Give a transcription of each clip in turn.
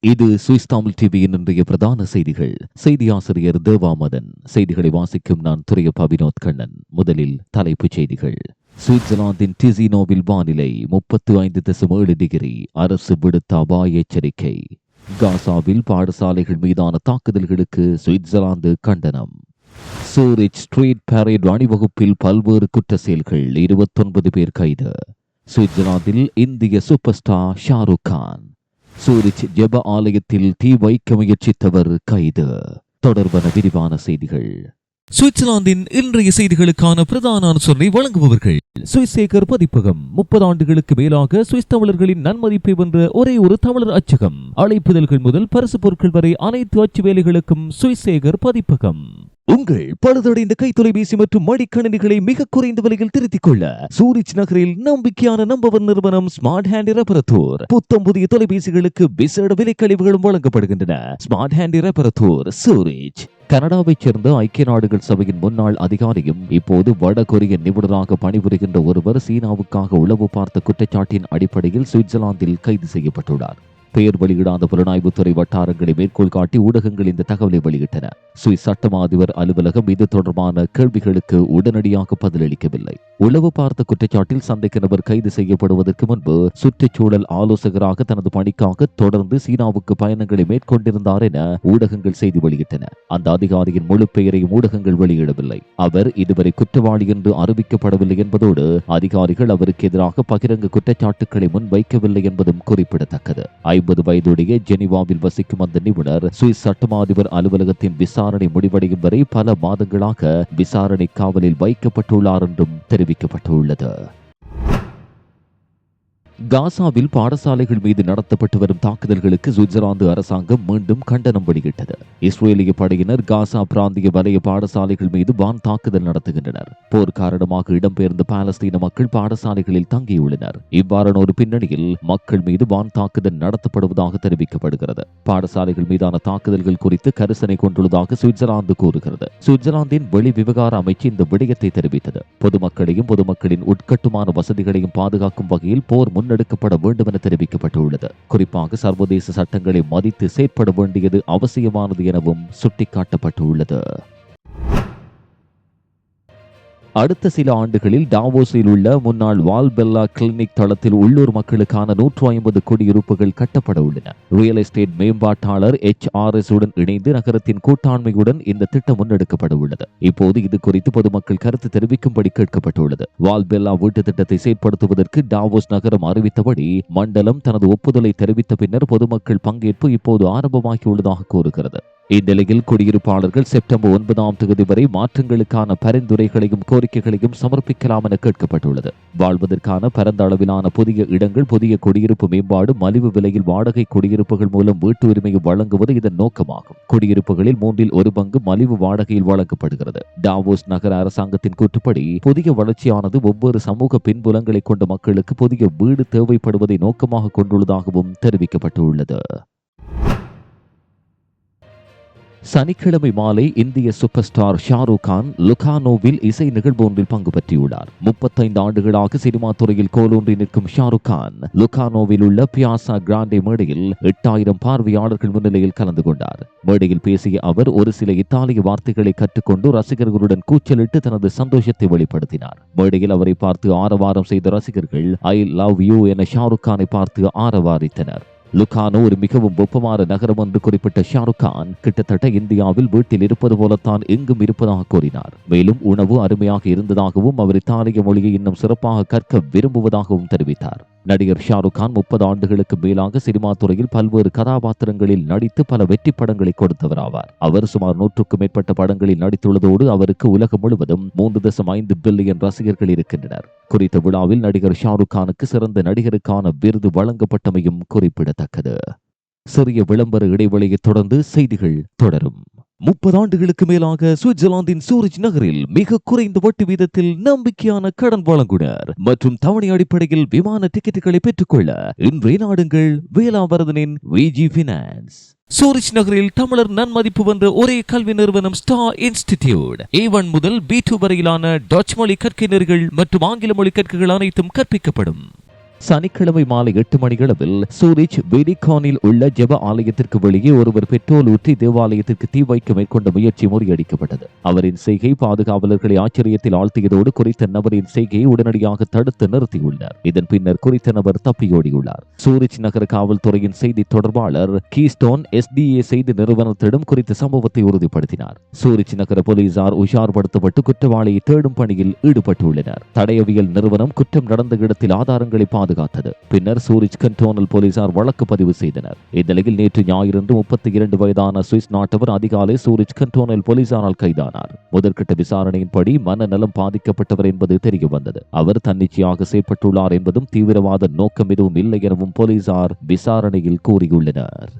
இது சுவிஸ் தமிழ் டிவியின் இன்றைய பிரதான செய்திகள். செய்தி ஆசிரியர் தேவாமதன். செய்திகளை வாசிக்கும் நான் துரையப்பா வினோத் கண்ணன். முதலில் தலைப்புச் செய்திகள். சுவிட்சர்லாந்தின் டிசினோவில் வானிலை முப்பத்து ஐந்து தசம் ஏழு டிகிரி. அரசு விடுத்த அபாய எச்சரிக்கை. காசாவில் பாடசாலைகள் மீதான தாக்குதல்களுக்கு சுவிட்சர்லாந்து கண்டனம். சூரிச் ஸ்ட்ரீட் பேரேட் அணிவகுப்பில் பல்வேறு குற்ற செயல்கள் இருபத்தொன்பது பேர் கைது. சுவிட்சர்லாந்தில் இந்திய super star Shahrukh Khan. Zurich ஜெப ஆலயத்தில் தீ வைக்க முயற்சித்தவர் கைது. தொடர்பான விரிவான செய்திகள். சுவிட்சர்லாந்தின் இன்றைய செய்திகளுக்கான பிரதான அனுசரணை வழங்குபவர்கள். சுவிசேகர் பதிப்பகம் முப்பது ஆண்டுகளுக்கு மேலாக சுவிஸ் தமிழர்களின் நன்மதிப்பை வென்ற ஒரே ஒரு தமிழர் அச்சகம். அழைப்புதல்கள் முதல் பரிசு பொருட்கள் வரை அனைத்து அச்சு வேலைகளுக்கும் சுவிசேகர் பதிப்பகம். உங்கள் பழுதடைந்த கைத்தொலைபேசி மற்றும் மடிக்கணினிகளை மிக குறைந்த விலையில் திருத்திக் கொள்ள சூரிச் நகரில் நம்பிக்கையான நம்பவர் நிறுவனம் ஸ்மார்ட் ஹேண்ட் ரெப்பரத்தூர் புத்தம் புதிய தொலைபேசிகளுக்கு விசேட விலைக்கழிவுகளும் வழங்கப்படுகின்றன. ஸ்மார்ட் ஹேண்ட் ரெப்பரத்தூர் சூரிச் கனடாவைச் சேர்ந்த ஐக்கிய நாடுகள் சபையின் முன்னாள் அதிகாரியும் இப்போது வட கொரிய நிபுணராக பணிபுரிகின்ற ஒருவர் சீனாவுக்காக உளவு பார்த்த குற்றச்சாட்டின் அடிப்படையில் சுவிட்சர்லாந்தில் கைது செய்யப்பட்டுள்ளார். பெயர் வெளியிடாத புலனாய்வுத்துறை வட்டாரங்களை மேற்கோள் காட்டி ஊடகங்கள் இந்த தகவலை வெளியிட்டன. சுவிஸ் சட்டமா அதிபர் அலுவலகம் இது தொடர்பான கேள்விகளுக்கு உடனடியாக பதிலளிக்கவில்லை. உளவு பார்த்த குற்றச்சாட்டில் சந்தேக நபர் கைது செய்யப்படுவதற்கு முன்பு சுற்றுச்சூழல் ஆலோசகராக தனது பணிக்காக தொடர்ந்து சீனாவுக்கு பயணங்களை மேற்கொண்டிருந்தார் என ஊடகங்கள் செய்தி வெளியிட்டன. அந்த அதிகாரியின் முழு பெயரையும் ஊடகங்கள் வெளியிடவில்லை. அவர் இதுவரை குற்றவாளி என்று அறிவிக்கப்படவில்லை என்பதோடு அதிகாரிகள் அவருக்கு எதிராக பகிரங்க குற்றச்சாட்டுக்களை முன்வைக்கவில்லை என்பதும் குறிப்பிடத்தக்கது. ஐம்பது வயதுடைய ஜெனிவாவில் வசிக்கும் அந்த நிபுணர் சுவிஸ் சட்டமா அதிபர் அலுவலகத்தின் விசாரணை முடிவடையும் வரை பல மாதங்களாக விசாரணை காவலில் வைக்கப்பட்டுள்ளார் என்றும் தெரிவிக்கப்பட்டுள்ளது. காசாவில் பாடசாலைகள் மீது நடத்தப்பட்டு வரும் தாக்குதல்களுக்கு சுவிட்சர்லாந்து அரசாங்கம் மீண்டும் கண்டனம் வெளியிட்டது. இஸ்ரேலிய படையினர் காசா பிராந்திய வலய பாடசாலைகள் மீது வான் தாக்குதல் நடத்துகின்றனர். போர் காரணமாக இடம்பெயர்ந்த பாலஸ்தீன மக்கள் பாடசாலைகளில் தங்கியுள்ளனர். இவ்வாறான ஒரு பின்னணியில் மக்கள் மீது வான் தாக்குதல் நடத்தப்படுவதாக தெரிவிக்கப்படுகிறது. பாடசாலைகள் மீதான தாக்குதல்கள் குறித்து கரிசனை கொண்டுள்ளதாக சுவிட்சர்லாந்து கூறுகிறது. சுவிட்சர்லாந்தின் வெளி விவகார அமைச்சு இந்த விடயத்தை தெரிவித்தது. பொதுமக்களையும் பொதுமக்களின் உட்கட்டுமான வசதிகளையும் பாதுகாக்கும் வகையில் போர் முன் முன்னெடுக்கப்பட வேண்டும் என தெரிவிக்கப்பட்டுள்ளது. குறிப்பாக சர்வதேச சட்டங்களை மதித்து செயற்பட வேண்டியது அவசியமானது எனவும் சுட்டிக்காட்டப்பட்டுள்ளது. அடுத்த சில ஆண்டுகளில் டாவோஸில் உள்ள முன்னாள் வால்பெல்லா கிளினிக் தளத்தில் உள்ளூர் மக்களுக்கான நூற்று ஐம்பது குடியிருப்புகள் கட்டப்பட உள்ளன. ரியல் எஸ்டேட் மேம்பாட்டாளர் எச் ஆர் எஸ் உடன் இணைந்து நகரத்தின் கூட்டாண்மையுடன் இந்த திட்டம் முன்னெடுக்கப்பட உள்ளது. இப்போது இது குறித்து பொதுமக்கள் கருத்து தெரிவிக்கும்படி கேட்கப்பட்டுள்ளது. வால்பெல்லா வீட்டு திட்டத்தை செயற்படுத்துவதற்கு டாவோஸ் நகரம் அறிவித்தபடி மண்டலம் தனது ஒப்புதலை தெரிவித்த பின்னர் பொதுமக்கள் பங்கேற்பு இப்போது ஆரம்பமாகியுள்ளதாக கூறுகிறது. இந்நிலையில் குடியிருப்பாளர்கள் செப்டம்பர் ஒன்பதாம் தேதி வரை மாற்றங்களுக்கான பரிந்துரைகளையும் கோரிக்கைகளையும் சமர்ப்பிக்கலாம் என கேட்கப்பட்டுள்ளது. வாழ்வதற்கான பரந்த அளவிலான புதிய இடங்கள் புதிய குடியிருப்பு மேம்பாடு மலிவு விலையில் வாடகை குடியிருப்புகள் மூலம் வீட்டு உரிமையை வழங்குவது இதன் நோக்கமாகும். குடியிருப்புகளில் மூன்றில் ஒரு பங்கு மலிவு வாடகையில் வழங்கப்படுகிறது. டாவோஸ் நகர அரசாங்கத்தின் கூற்றுப்படி புதிய வளர்ச்சியானது ஒவ்வொரு சமூக பின்புலங்களை கொண்ட மக்களுக்கு புதிய வீடு தேவைப்படுவதை நோக்கமாக கொண்டுள்ளதாகவும் தெரிவிக்கப்பட்டுள்ளது. சனிக்கிழமை மாலை இந்திய சூப்பர் ஸ்டார் ஷாருக் கான் லுகானோவில் இசை நிகழ்வு ஒன்றில் பங்கு பற்றியுள்ளார் முப்பத்தைந்து ஆண்டுகளாக சினிமா துறையில் கோலூன்றி நிற்கும் ஷாருக் கான் லுகானோவில் உள்ள பியாசா கிராண்டே மேடையில் எட்டாயிரம் பார்வையாளர்கள் முன்னிலையில் கலந்து கொண்டார். மேடையில் பேசிய அவர் ஒரு சில இத்தாலிய வார்த்தைகளை கற்றுக்கொண்டு ரசிகர்களுடன் கூச்சலிட்டு தனது சந்தோஷத்தை வெளிப்படுத்தினார். மேடையில் அவரை பார்த்து ஆரவாரம் செய்த ரசிகர்கள் ஐ லவ் யூ என ஷாருக் கானை பார்த்து ஆரவாரித்தனர். லுகானோ ஒரு மிகவும் வெப்பமான நகரம் என்று குறிப்பிட்ட ஷாருக் கான் கிட்டத்தட்ட இந்தியாவில் வீட்டில் இருப்பது போலத்தான் எங்கும் இருப்பதாக கூறினார். மேலும் உணவு அருமையாக இருந்ததாகவும் அவர் இத்தாலிய மொழியை இன்னும் சிறப்பாக கற்க விரும்புவதாகவும் தெரிவித்தார். நடிகர் ஷாருக் கான் முப்பது ஆண்டுகளுக்கு மேலாக சினிமா துறையில் பல்வேறு கதாபாத்திரங்களில் நடித்து பல வெற்றி படங்களை கொடுத்தவர் ஆவார் அவர் சுமார் நூற்றுக்கும் மேற்பட்ட படங்களில் நடித்துள்ளதோடு அவருக்கு உலகம் முழுவதும் மூன்று தசம் ஐந்து பில்லியன் ரசிகர்கள் இருக்கின்றனர். குறித்த விழாவில் நடிகர் ஷாருக் கானுக்கு சிறந்த நடிகருக்கான விருது வழங்கப்பட்டமையும் குறிப்பிடத்தக்கது. சிறிய விளம்பர இடைவெளியை தொடர்ந்து செய்திகள் தொடரும். முப்பது ஆண்டுகளுக்கு மேலாக சுவிட்சர்லாந்தின் சூரிச் நகரில் மிக குறைந்த வட்டி வீதத்தில் நம்பிக்கையான கடன் வழங்குனர் மற்றும் தவணை அடிப்படையில் விமான டிக்கெட்டுகளை பெற்றுக்கொள்ள இன்றைய நாடுங்கள் வேளாவரதனின் விஜி பினான்ஸ் சூரிச் நகரில் தமிழர் நன்மதிப்பு வந்த ஒரே கல்வி நிறுவனம் ஸ்டார் இன்ஸ்டிடியூட் ஏ ஒன் முதல் பி டூ வரையிலான டச் மொழி கற்கை நெறிகள் மற்றும் ஆங்கில மொழி கற்கைகள் அனைத்தும் கற்பிக்கப்படும். சனிக்கிழமை மாலை எட்டு மணியளவில் சூரிச் வெடிகானில் உள்ள ஜெப ஆலயத்திற்கு வெளியே ஒருவர் பெட்ரோல் ஊற்றி தேவாலயத்திற்கு தீ வைக்க மேற்கொண்ட முயற்சி முறியடிக்கப்பட்டது. அவரின் செய்கை பாதுகாவலர்களை ஆச்சரியத்தில் ஆழ்த்தியதோடு குறித்த நபரின் செய்கையை உடனடியாக தடுத்து நிறுத்தியுள்ளார். இதன் பின்னர் குறித்த நபர் தப்பியோடியுள்ளார். சூரிச் நகர காவல்துறையின் செய்தி தொடர்பாளர் கீஸ்டோன் எஸ்டிஏ செய்தி நிறுவனத்திடம் குறித்த சம்பவத்தை உறுதிப்படுத்தினார். சூரிச் நகர போலீசார் உஷார்படுத்தப்பட்டு குற்றவாளியை தேடும் பணியில் ஈடுபட்டுள்ளனர். தடயவியல் நிறுவனம் குற்றம் நடந்த இடத்தில் ஆதாரங்களை பார்த்து பாதுகாத்தது. பின்னர் சூரிச் கண்டோனல் போலீசார் வழக்கு பதிவு செய்தனர். இந்நிலையில் நேற்று ஞாயிறன்று முப்பத்தி இரண்டு வயதான சுவிஸ் நாட்டவர் அதிகாலை சூரிச் கண்டோனல் போலீசாரால் கைதானார். முதற்கட்ட விசாரணையின்படி மனநலம் பாதிக்கப்பட்டவர் என்பது தெரிய வந்தது அவர் தன்னிச்சையாக செயற்பட்டுள்ளார் என்பதும் தீவிரவாத நோக்கம் எதுவும் இல்லை எனவும் போலீசார் விசாரணையில் கூறியுள்ளனர்.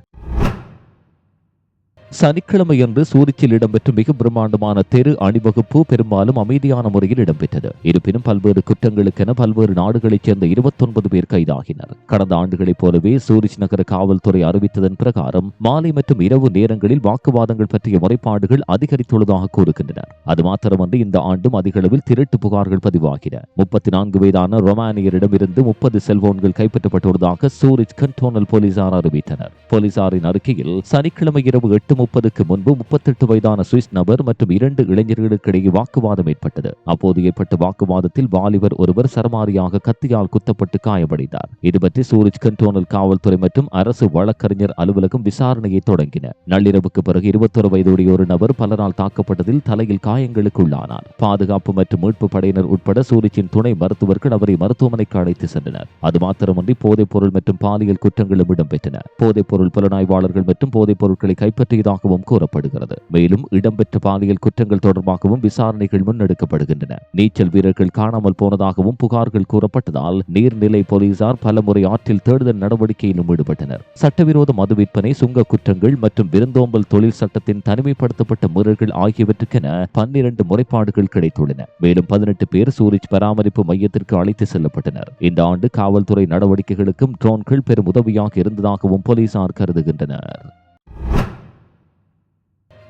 சனிக்கிழமையன்று சூரிச்சில் இடம்பெற்ற மிக பிரம்மாண்டமான தெரு அணிவகுப்பு பெரும்பாலும் அமைதியான முறையில் இடம்பெற்றது. இருப்பினும் பல்வேறு குற்றங்களுக்கென பல்வேறு நாடுகளைச் சேர்ந்த இருபத்தொன்பது பேர் கைதாகினர். கடந்த ஆண்டுகளைப் போலவே சூரிச் நகர காவல்துறை அறிவித்ததன் பிரகாரம் மாலை மற்றும் இரவு நேரங்களில் வாக்குவாதங்கள் பற்றிய முறைப்பாடுகள் அதிகரித்துள்ளதாக கூறுகின்றனர். அது மாத்திரமன்றி இந்த ஆண்டும் அதிக அளவில் திருட்டு புகார்கள் பதிவாகின. முப்பத்தி நான்கு வயதான ரொமானியரிடமிருந்து முப்பது செல்போன்கள் கைப்பற்றப்பட்டுள்ளதாக சூரிச் கண்டோனல் போலீசார் அறிவித்தனர். போலீசாரின் அறிக்கையில் சனிக்கிழமை இரவு எட்டு முப்பதுக்கு முன்பு முப்பத்தெட்டு வயதான சுவிஸ் நபர் மற்றும் இரண்டு இளைஞர்களுக்கு இடையே வாக்குவாதம் ஏற்பட்டது. அப்போது ஏற்பட்ட வாக்குவாதத்தில் வாலிபர் ஒருவர் சரமாரியாக கத்தியால் குத்தப்பட்டு காயமடைந்தார். இது பற்றி சூரிஜ் கண்டோனல் காவல்துறை மற்றும் அரசு வழக்கறிஞர் அலுவலகம் விசாரணையை தொடங்கின. நள்ளிரவுக்கு பிறகு இருபத்தொரு வயதுடைய ஒரு நபர் பலரால் தாக்கப்பட்டதில் தலையில் காயங்களுக்கு உள்ளானார். பாதுகாப்பு மற்றும் மீட்பு படையினர் உட்பட சூரிச்சின் துணை மருத்துவர்கள் அவரை மருத்துவமனைக்கு அழைத்து சென்றனர். அது மாத்திரமன்றி போதைப் பொருள் மற்றும் பாலியல் குற்றங்களும் இடம்பெற்றன. போதைப் பொருள் புலனாய்வாளர்கள் மற்றும் போதைப் பொருட்களை கைப்பற்றியதாக உள்ளதாகவும் கூறப்படுகிறது. மேலும் இடம்பெற்ற பாலியல் குற்றங்கள் தொடர்பாகவும் விசாரணைகள் முன்னெடுக்கப்படுகின்றன. நீச்சல் வீரர்கள் காணாமல் போனதாகவும் புகார்கள் கூறப்பட்டதால் நீர்நிலை போலீசார் பலமுறை ஆற்றில் தேடுதல் நடவடிக்கையிலும் ஈடுபட்டனர். சட்டவிரோத மது விற்பனை சுங்க குற்றங்கள் மற்றும் விருந்தோம்பல் தொழில் சட்டத்தின் தனிமைப்படுத்தப்பட்ட முறைகள் ஆகியவற்றுக்கென பன்னிரண்டு முறைப்பாடுகள் கிடைத்துள்ளன. மேலும் பதினெட்டு பேர் சூரிஜ் பராமரிப்பு மையத்திற்கு அழைத்து செல்லப்பட்டனர். இந்த ஆண்டு காவல்துறை நடவடிக்கைகளுக்கும் ட்ரோன்கள் பெரும் உதவியாக இருந்ததாகவும் போலீசார் கருதுகின்றனர்.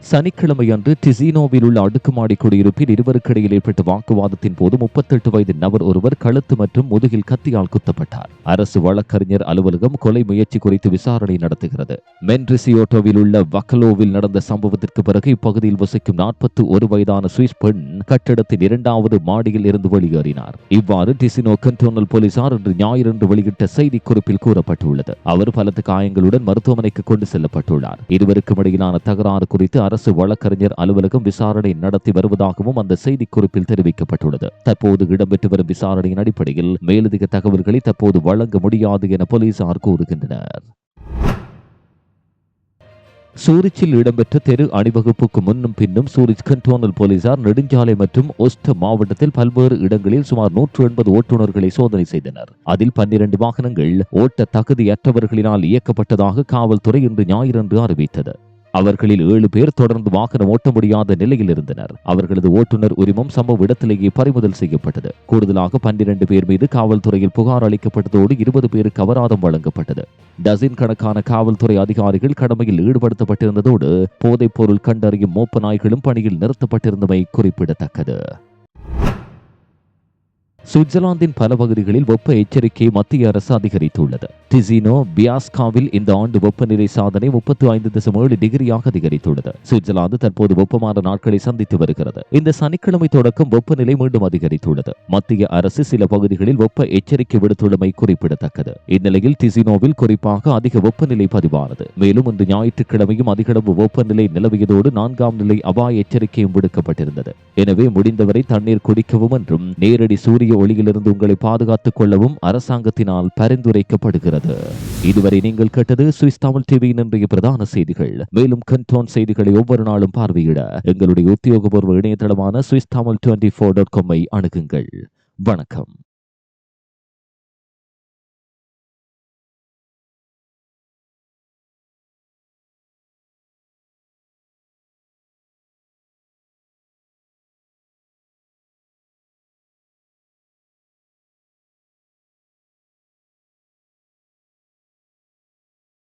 சனிக்கிழமையன்று டிசினோவில் உள்ள அடுக்குமாடி குடியிருப்பில் இருவருக்கிடையில் ஏற்பட்ட வாக்குவாதத்தின் போது முப்பத்தெட்டு வயது நபர் ஒருவர் கழுத்து மற்றும் முதுகில் கத்தியால் குத்தப்பட்டார். அரசு வழக்கறிஞர் அலுவலகம் கொலை முயற்சி குறித்து விசாரணை நடத்துகிறது. மென்ரிசியோட்டோவில் உள்ள வக்கலோவில் நடந்த சம்பவத்திற்கு பிறகு இப்பகுதியில் வசிக்கும் நாற்பத்தி ஒரு வயதான சுவிஸ் பெண் கட்டிடத்தின் இரண்டாவது மாடியில் இருந்து வெளியேறினார். இவ்வாறு டிசினோ கண்டோனல் போலீசார் இன்று ஞாயிறன்று வெளியிட்ட செய்தி குறிப்பில் கூறப்பட்டுள்ளது. அவர் பலத்த காயங்களுடன் மருத்துவமனைக்கு கொண்டு செல்லப்பட்டுள்ளார். இருவருக்கும் இடையிலான தகராறு குறித்து அரசு வழக்கறிஞர் அலுவலகம் விசாரணை நடத்தி வருவதாகவும் அந்த செய்திக்குறிப்பில் தெரிவிக்கப்பட்டுள்ளது. தற்போது இடம்பெற்று வரும் விசாரணையின் அடிப்படையில் மேலதிக தகவல்களை தற்போது வழங்க முடியாது என போலீசார் கூறுகின்றனர். சூரிச்சில் இடம்பெற்ற தெரு அணிவகுப்புக்கு முன்னும் பின்னும் சூரிச் கண்டோனல் போலீசார் நெடுஞ்சாலை மற்றும் ஒஸ்ட மாவட்டத்தில் பல்வேறு இடங்களில் சுமார் நூற்று எண்பது ஓட்டுநர்களை சோதனை செய்தனர். அதில் பன்னிரண்டு வாகனங்கள் ஓட்ட தகுதியற்றவர்களினால் இயக்கப்பட்டதாக காவல்துறை இன்று ஞாயிறன்று அறிவித்தது. அவர்களில் ஏழு பேர் தொடர்ந்து வாகனம் ஓட்ட முடியாத நிலையில் இருந்தனர். அவர்களது ஓட்டுநர் உரிமம் சம்பவ இடத்திலேயே பறிமுதல் செய்யப்பட்டது. கூடுதலாக பன்னிரண்டு பேர் மீது காவல்துறையில் புகார் அளிக்கப்பட்டதோடு இருபது பேருக்கு அபராதம் வழங்கப்பட்டது. டசின் கணக்கான காவல்துறை அதிகாரிகள் கடமையில் ஈடுபடுத்தப்பட்டிருந்ததோடு போதைப் பொருள் கண்டறியும் மோப்ப நாய்களும் பணியில் நிறுத்தப்பட்டிருந்தமை குறிப்பிடத்தக்கது. சுவிட்சர்லாந்தின் பல பகுதிகளில் வெப்ப எச்சரிக்கையை மத்திய அரசு அதிகரித்துள்ளது. டிசினோ பியாஸ்காவில் இந்த ஆண்டு வெப்பநிலை சாதனை முப்பத்தி ஐந்து தசம் ஏழு டிகிரியாக அதிகரித்துள்ளது. சுவிட்சர்லாந்து தற்போது வெப்பமான நாட்களை சந்தித்து வருகிறது. இந்த சனிக்கிழமை தொடக்கம் வெப்பநிலை மீண்டும் அதிகரித்துள்ளது. மத்திய அரசு சில பகுதிகளில் வெப்ப எச்சரிக்கை விடுத்துள்ளமை குறிப்பிடத்தக்கது. இந்நிலையில் டிசினோவில் குறிப்பாக அதிக வெப்பநிலை பதிவானது. மேலும் இந்த ஞாயிற்றுக்கிழமையும் அதிகளவு வெப்பநிலை நிலவியதோடு நான்காம் நிலை அபாய எச்சரிக்கையும் விடுக்கப்பட்டிருந்தது. எனவே முடிந்தவரை தண்ணீர் குடிக்கவும் என்றும் நேரடி சூரிய ஒளியிலிருந்து உங்களை பாதுகாத்துக் கொள்ளவும் அரசாங்கத்தினால் பரிந்துரைக்கப்படுகிறது. இதுவரை நீங்கள் கேட்டது சுவிஸ் தமிழ் டிவியின் இன்றைய பிரதான செய்திகள். மேலும் கண்டோன் செய்திகளை ஒவ்வொரு நாளும் பார்வையிட எங்களுடைய உத்தியோகபூர்வ இணையதளமான Swiss Tamil twenty four dot காமை அணுகுங்கள். வணக்கம்.